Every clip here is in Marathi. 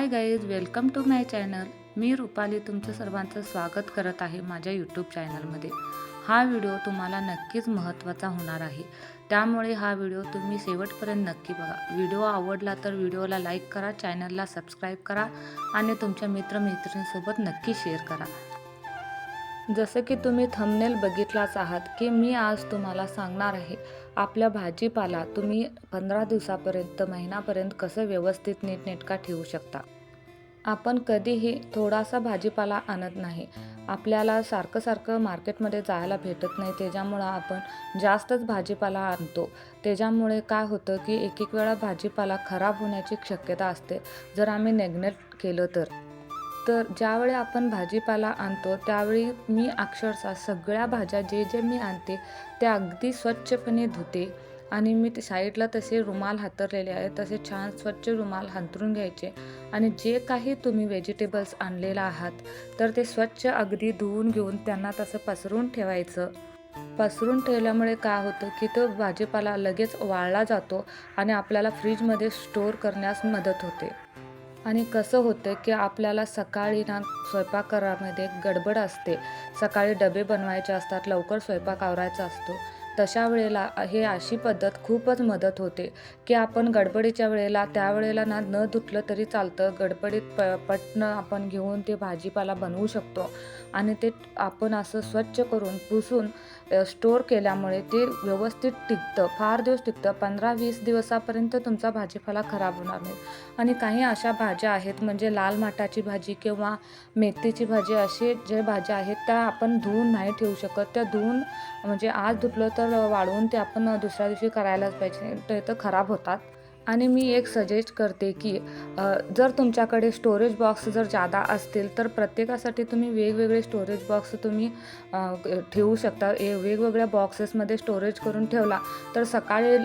Hi guys welcome to my channel. मी रुपाली तुमचं सर्वांचं स्वागत करत आहे माझ्या यूट्यूब चॅनलमध्ये. हा व्हिडिओ तुम्हाला नक्कीच महत्त्वाचा होणार आहे. त्यामुळे हा व्हिडिओ तुम्ही शेवटपर्यंत नक्की बघा. व्हिडिओ आवडला तर व्हिडिओला लाईक करा चॅनलला सबस्क्राईब करा आणि तुमच्या मित्रमैत्रिणींसोबत नक्की शेअर करा. जसं की तुम्ही थंबनेल बघितलाच आहात की मी आज तुम्हाला सांगणार आहे आपल्या भाजीपाला तुम्ही पंधरा दिवसापर्यंत महिनापर्यंत कसं व्यवस्थित नीटनेटका ठेवू शकता. आपण कधीही थोडासा भाजीपाला आणत नाही. आपल्याला सारखं सारखं मार्केटमध्ये जायला भेटत नाही. त्याच्यामुळं आपण जास्तच भाजीपाला आणतो. त्याच्यामुळे काय होतं की एक एक वेळा भाजीपाला खराब होण्याची शक्यता असते. जर आम्ही नेग्नेट केलं तर. तर ज्यावेळी आपण भाजीपाला आणतो त्यावेळी मी अक्षरशः सगळ्या भाज्या जे जे मी आणते त्या अगदी स्वच्छपणे धुते. आणि मी ते साईडला तसे रुमाल हातरलेले आहे तसे छान स्वच्छ रुमाल हातरून घ्यायचे. आणि जे काही तुम्ही व्हेजिटेबल्स आणलेला आहात तर ते स्वच्छ अगदी धुवून घेऊन त्यांना तसं पसरून ठेवायचं. पसरून ठेवल्यामुळे काय होतं की तो भाजीपाला लगेच वाळला जातो आणि आपल्याला फ्रीजमध्ये स्टोअर करण्यास मदत होते. आणि कसं होतं की आपल्याला सकाळी ना स्वयंपाकघरामध्ये गडबड असते. सकाळी डबे बनवायचे असतात लवकर स्वयंपाक आवरायचा असतो. तशा वेळेला हे अशी पद्धत खूपच मदत होते की आपण गडबडीच्या वेळेला त्यावेळेला ना न धुतलं तरी चालतं. गडबडीत प पटणं आपण घेऊन ते भाजीपाला बनवू शकतो आणि ते आपण असं स्वच्छ करून पुसून स्टोअर केल्यामुळे ते व्यवस्थित टिकतं. फार दिवस टिकतं. पंधरा वीस दिवसापर्यंत तुमचा भाजीपाला खराब होणार नाही. आणि काही अशा भाज्या आहेत म्हणजे लाल माठाची भाजी किंवा मेथीची भाजी असे जे भाज्या आहेत त्या आपण धुवून नाही ठेवू शकत. त्या धुवून म्हणजे आज धुतलं तर वाळवून ते आपण दुसऱ्या दिवशी करायलाच पाहिजे. ते तर खराब होतात. आणि मी एक सजेस्ट करते की जर तुमच्याकडे स्टोरेज बॉक्स जर जादा असतील तर प्रत्येकासाठी तुम्ही वेगवेगळे स्टोरेज बॉक्स तुम्ही ठेवू शकता. ए वेगवेगळ्या बॉक्सेसमध्ये स्टोरेज करून ठेवला तर सकाळी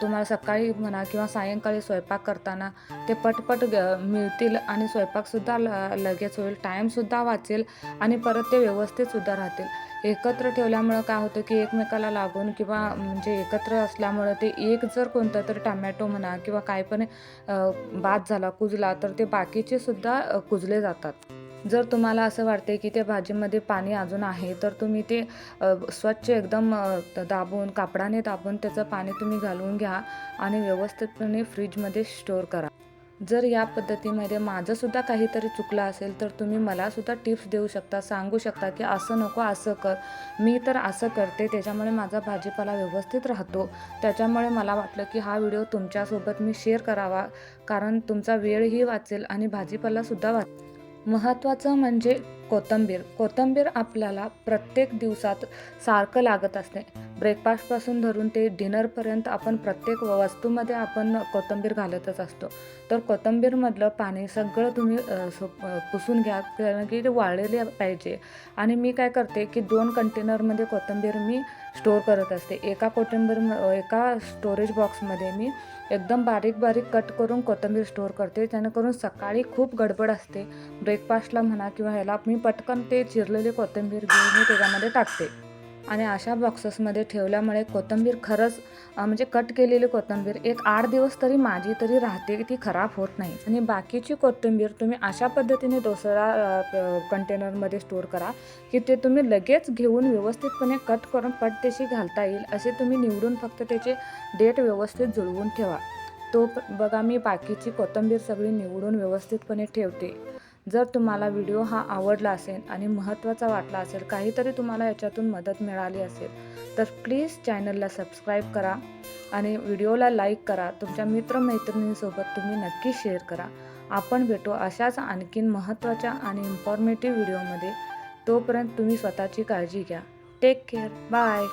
तुम्हाला सकाळी म्हणा किंवा सायंकाळी स्वयंपाक करताना ते पटपट मिळतील आणि स्वयंपाकसुद्धा ल लगेच होईल. टाईमसुद्धा वाचेल आणि परत ते व्यवस्थितसुद्धा राहतील. एकत्र ठेवल्यामुळं काय होतं की एकमेकाला लागून किंवा म्हणजे एकत्र असल्यामुळं ते एक जर कोणतं तरी टमॅटो म्हणा किंवा काय पण बाद झाला कुजला तर ते बाकीचे सुद्धा कुजले जातात. जर तुम्हाला असं वाटते की त्या भाजीमध्ये पाणी अजून आहे तर तुम्ही ते स्वच्छ एकदम दाबून कापडाने दाबून त्याचं पाणी तुम्ही घालून घ्या आणि व्यवस्थितपणे फ्रीजमध्ये स्टोअर करा. जर या पद्धतीमध्ये माझंसुद्धा काहीतरी चुकलं असेल तर तुम्ही मलासुद्धा टिप्स देऊ शकता सांगू शकता की असं नको असं कर. मी तर असं करते त्याच्यामुळे माझा भाजीपाला व्यवस्थित राहतो. त्याच्यामुळे मला वाटलं की हा व्हिडिओ तुमच्यासोबत मी शेअर करावा कारण तुमचा वेळही वाचेल आणि भाजीपालासुद्धा वाच महत्त्वाचं म्हणजे कोथिंबीर. कोथिंबीर आपल्याला प्रत्येक दिवसात सारखं लागत असते. ब्रेकफास्टपासून धरून ते डिनरपर्यंत आपण प्रत्येक वस्तूमध्ये आपण कोथिंबीर घालतच असतो. तर कोथिंबीरमधलं पाणी सगळं तुम्ही पुसून घ्या. कारण की ते वाळलेले पाहिजे. आणि मी काय करते की दोन कंटेनरमध्ये कोथिंबीर मी स्टोअर करत असते. एका कोथिंबीर एका स्टोरेज बॉक्समध्ये मी एकदम बारीक बारीक कट करून कोथिंबीर स्टोअर करते. जेणेकरून सकाळी खूप गडबड असते. ब्रेकफास्टला म्हणा किंवा ह्याला मी पटकन ते चिरलेले कोथिंबीर घेऊन मी त्याच्यामध्ये टाकते. आणि अशा बॉक्सेसमध्ये ठेवल्यामुळे कोथिंबीर खरंच म्हणजे कट केलेली कोथिंबीर एक आठ दिवस तरी माझी तरी राहते ती खराब होत नाही. आणि बाकीची कोथिंबीर तुम्ही अशा पद्धतीने दुसऱ्या कंटेनरमध्ये स्टोअर करा की ते तुम्ही लगेच घेऊन व्यवस्थितपणे कट करून पट तशी घालता येईल असे तुम्ही निवडून फक्त त्याचे डेट व्यवस्थित जुळवून ठेवा. तो बघा मी बाकीची कोथिंबीर सगळी निवडून व्यवस्थितपणे ठेवते. जर तुम्हाला व्हिडिओ हा आवडला असेल आणि महत्त्वाचा वाटला असेल काहीतरी तुम्हाला याच्यातून मदत मिळाली असेल तर प्लीज चॅनलला सबस्क्राईब करा आणि व्हिडिओला लाईक करा. तुमच्या मित्रमैत्रिणींसोबत तुम्ही नक्की शेअर करा. आपण भेटू अशाच आणखीन महत्त्वाच्या आणि इन्फॉर्मेटिव्ह व्हिडिओमध्ये. तोपर्यंत तुम्ही स्वतःची काळजी घ्या. Take care bye